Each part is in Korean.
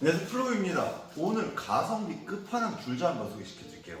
안녕하세요 플로우입니다. 오늘 가성비 끝판왕 줄자 한번 소개시켜 드릴게요.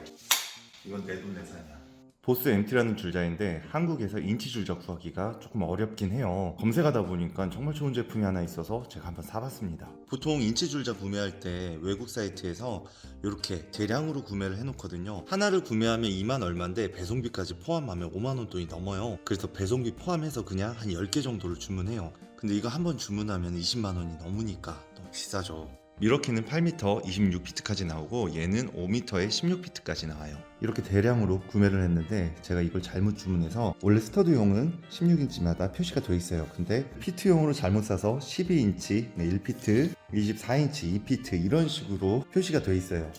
이건 내 돈 내산이야. 보스 MT라는 줄자인데 한국에서 인치 줄자 구하기가 조금 어렵긴 해요. 검색하다 보니까 정말 좋은 제품이 하나 있어서 제가 한번 사봤습니다. 보통 인치 줄자 구매할 때 외국 사이트에서 이렇게 대량으로 구매를 해놓거든요. 하나를 구매하면 2만 얼마인데 배송비까지 포함하면 5만 원 돈이 넘어요. 그래서 배송비 포함해서 그냥 한 10개 정도를 주문해요. 근데 이거 한번 주문하면 20만 원이 넘으니까 너무 비싸죠 미러키는 8m 26피트까지 나오고 얘는 5m에 16피트까지 나와요. 이렇게 대량으로 구매를 했는데 제가 이걸 잘못 주문해서 원래 스터드용은 16인치마다 표시가 돼 있어요. 근데 피트용으로 잘못 사서 12인치 1피트 24인치 2피트 이런 식으로 표시가 돼 있어요.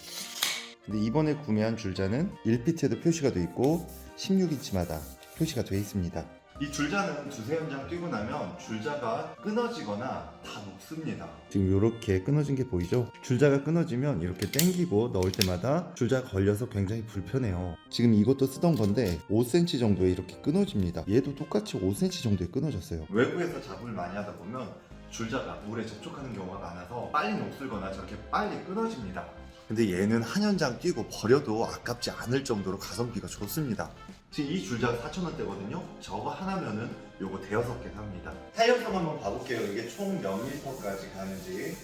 근데 이번에 구매한 줄자는 1피트에도 표시가 돼 있고 16인치마다 표시가 돼 있습니다 이 줄자는 두세 연장 뛰고 나면 줄자가 끊어지거나 다 녹습니다. 지금 이렇게 끊어진 게 보이죠? 줄자가 끊어지면 이렇게 당기고 넣을 때마다 줄자가 걸려서 굉장히 불편해요. 지금 이것도 쓰던 건데 5cm 정도에 이렇게 끊어집니다. 얘도 똑같이 5cm 정도에 끊어졌어요. 외부에서 작업을 많이 하다 보면 줄자가 물에 접촉하는 경우가 많아서 빨리 녹슬거나 저렇게 빨리 끊어집니다. 근데 얘는 한 연장 뛰고 버려도 아깝지 않을 정도로 가성비가 좋습니다. 지금 이 줄자가 4,000원대거든요. 저거 하나면은 요거 대여섯 개 삽니다. 탄력성 한번 봐볼게요. 이게 총 몇 미터까지 가는지.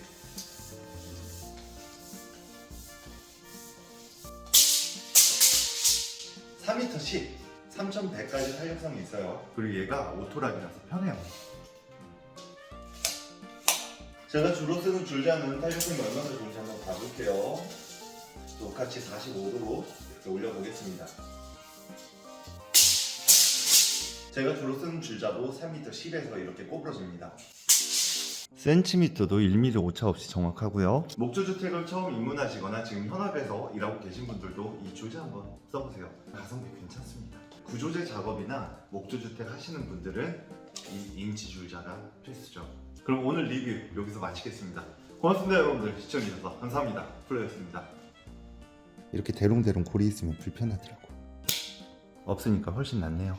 (3m 10) 3,100까지 탄력성이 있어요. 그리고 얘가 오토락이라서 편해요. 제가 주로 쓰는 줄자는 탄력성이 얼마나 좋은지 한번 봐볼게요. 똑같이 45도로 이렇게 올려보겠습니다. 제가 주로 쓰는 줄자도 3m 10에서 이렇게 꼬부러집니다. 센티미터도 1mm 오차 없이 정확하고요. 목조주택을 처음 입문하시거나 지금 현업에서 일하고 계신 분들도 이 줄자 한번 써보세요. 가성비 괜찮습니다. 구조재 작업이나 목조주택 하시는 분들은 줄자가 필수죠. 그럼 오늘 리뷰 여기서 마치겠습니다. 고맙습니다 여러분들 시청해주셔서 감사합니다. 플로였습니다. 이렇게 대롱대롱 골이 있으면 불편하더라고. 없으니까 훨씬 낫네요.